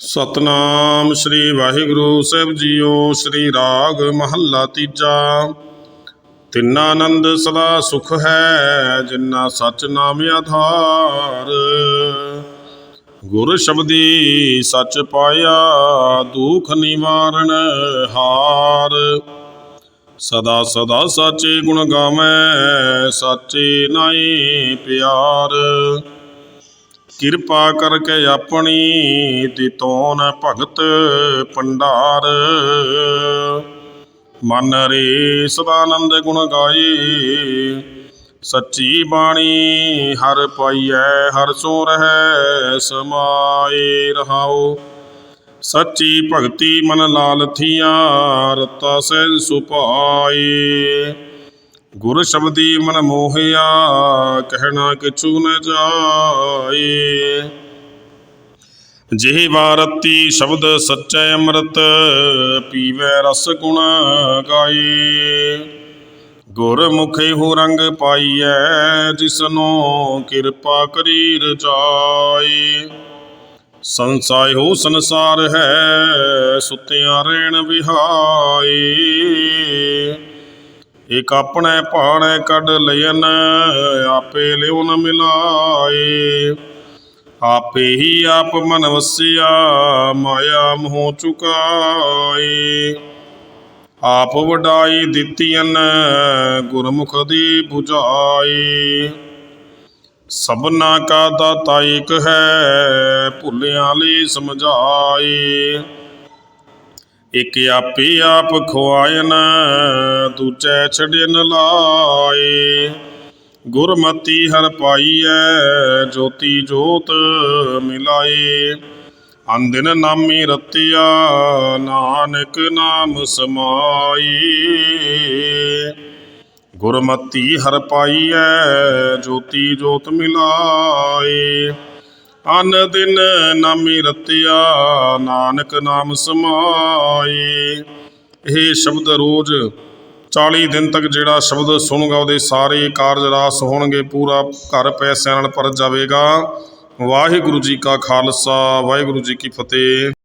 ਸਤਨਾਮ ਸ੍ਰੀ ਵਾਹਿਗੁਰੂ ਸਾਹਿਬ ਜੀਓ, ਸ੍ਰੀ ਰਾਗ ਮਹੱਲਾ ਤੀਜਾ। ਤਿੰਨਾ ਆਨੰਦ ਸਦਾ ਸੁਖ ਹੈ ਜਿਨ੍ਹਾਂ ਸਚ ਨਾਮ ਆਧਾਰ। ਗੁਰ ਸ਼ਬਦੀ ਸਚ ਪਾਇਆ, ਦੁਖ ਨਿਵਾਰਣ ਹਾਰ। ਸਦਾ ਸਦਾ ਸਾਚੇ ਗੁਣ ਗਾਵੇਂ, ਸਾਚੇ ਨਾਈ ਪਿਆਰ। ਕਿਰਪਾ ਕਰਕੇ ਆਪਣੀ ਤਿਤੋਨ ਭਗਤ ਪੰਡਾਰ ਮਨ ਰੇ ਸਦਾਨੰਦ ਗੁਣ ਗਾਏ, ਸੱਚੀ ਬਾਣੀ ਹਰ ਪਾਈਐ, ਹਰ ਸੋ ਰਹੈ, ਸਮਾਏ ਰਹਾਓ ਸੱਚੀ ਭਗਤੀ ਮਨ ਲਾਲ ਲਾਲਥੀਆਂ ਰਤਾ ਸਹਿਜ ਸੁਪਾਏ ਗੁਰ ਸ਼ਬਦੀ ਮਨ ਮੋਹਿਆ ਕਹਿਣਾ ਕਿਛੂ ਨ ਜਾਏ। ਜਿਹੀ ਵਾਰਤੀ ਸ਼ਬਦ ਸੱਚੈ ਅੰਮ੍ਰਿਤ, ਪੀਵੈ ਰਸ ਗੁਣ ਗਾਏ। ਗੁਰ ਮੁਖੇ ਹੋ ਰੰਗ ਪਾਈਐ, ਜਿਸਨੋ ਕਿਰਪਾ ਕਰੀ ਰਜਾਈ ਸੰਸਾਇ ਹੋ ਸੰਸਾਰ ਹੈ, ਸੁਤਿਆਂ ਰਹਿਣ ਵਿਹਾਈ ਇਕ ਆਪਣੇ ਭਾਣੇ ਕੱਢ ਲਿයਨ ਆਪੇ ਲਿਉ ਮਿਲਾਏ। ਆਪੇ ਹੀ ਆਪ ਮਨ ਵਸਿਆ, ਮਾਇਆ ਮੋਹ ਚੁਕਾਏ। ਆਪ ਵਡਾਈ ਦਿੱਤੀਆਂ ਗੁਰਮੁਖ ਦੀ 부ਝਾਈ ਸਭਨਾ ਕਾ ਦਾਤਾ ਇਕ ਹੈ, ਭੁੱਲਿਆਂ ਲਈ ਸਮਝਾਏ। ਇਕ ਆਪੇ ਆਪ ਖਵਾਇਨ ਦੂਜੈ ਛੜਨ ਲਾਏ। ਗੁਰਮਤੀ ਹਰ ਪਾਈਐ, ਜੋਤੀ ਜੋਤ ਮਿਲਾਏ। ਅੰਦਿਨ ਨਾਮੀ ਰਤਿਆ, ਨਾਨਕ ਨਾਮ ਸਮਾਈ ਗੁਰਮਤੀ ਹਰ ਪਾਈਐ, ਜੋਤੀ ਜੋਤ ਮਿਲਾਏ। ਅਨ ਦਿਨ ਨਾਮੀ ਰਤਿਆ, ਨਾਨਕ ਨਾਮ ਸਮਾਏ। ਇਹ ਸ਼ਬਦ ਰੋਜ਼ 40 ਦਿਨ ਤੱਕ ਜਿਹੜਾ ਸ਼ਬਦ ਸੁਣੂਗਾ, ਉਹਦੇ ਸਾਰੇ ਕਾਰਜ ਰਾਸ ਹੋਣਗੇ, ਪੂਰਾ ਘਰ ਪੈਸਿਆਂ ਨਾਲ ਭਰ ਜਾਵੇਗਾ। ਵਾਹਿਗੁਰੂ ਜੀ ਕਾ ਖਾਲਸਾ, ਵਾਹਿਗੁਰੂ ਜੀ ਕੀ ਫਤਿਹ।